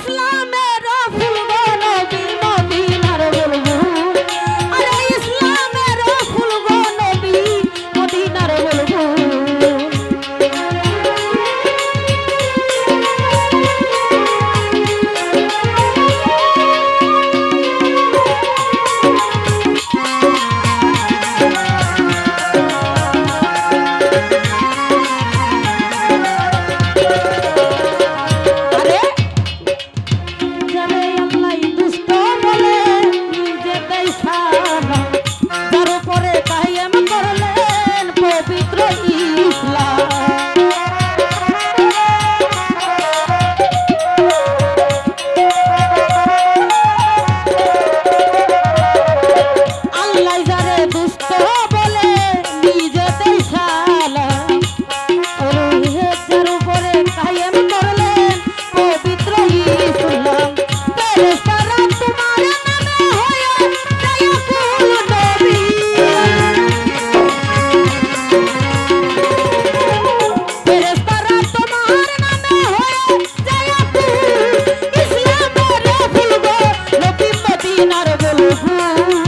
fly. বলে ভুল